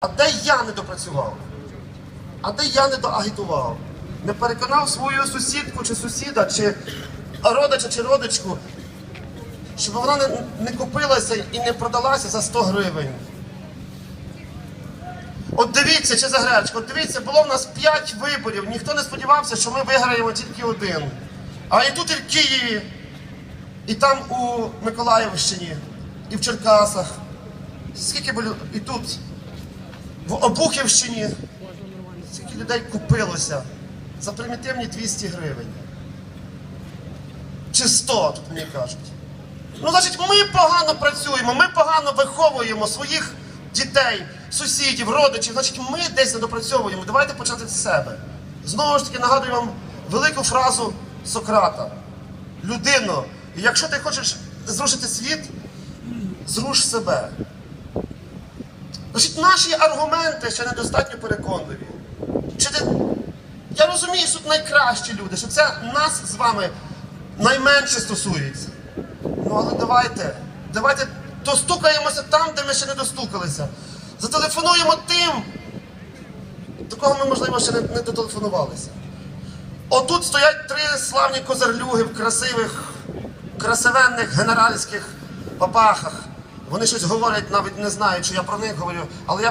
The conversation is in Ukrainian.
А де я не допрацював? А де я не доагітував? Не переконав свою сусідку чи сусіда, чи родича чи родичку, щоб вона не, не купилася і не продалася за 100 гривень. От дивіться, чи за гречку, от дивіться, було в нас 5 виборів. Ніхто не сподівався, що ми виграємо тільки один. А і тут, і в Києві, і там у Миколаївщині, і в Черкасах. Скільки було і тут, в Обухівщині, скільки людей купилося за примітивні 200 гривень. Чи 100, тут мені кажуть. Ну, значить, ми погано працюємо, ми погано виховуємо своїх дітей, сусідів, родичів. Значить, ми десь не допрацьовуємо. Давайте почати з себе. Знову ж таки нагадую вам велику фразу Сократа. Людино, якщо ти хочеш зрушити світ, зруш себе. Значить, наші аргументи ще недостатньо переконливі. Чи ти... Я розумію, що тут найкращі люди, що це нас з вами найменше стосується. Ну але давайте, давайте достукаємося там, де ми ще не достукалися. Зателефонуємо тим, до кого ми, можливо, ще не, не дотелефонувалися. Отут стоять три славні козарлюги в красивих, красивенних генеральських папахах. Вони щось говорять, навіть не знають, що я про них говорю, але я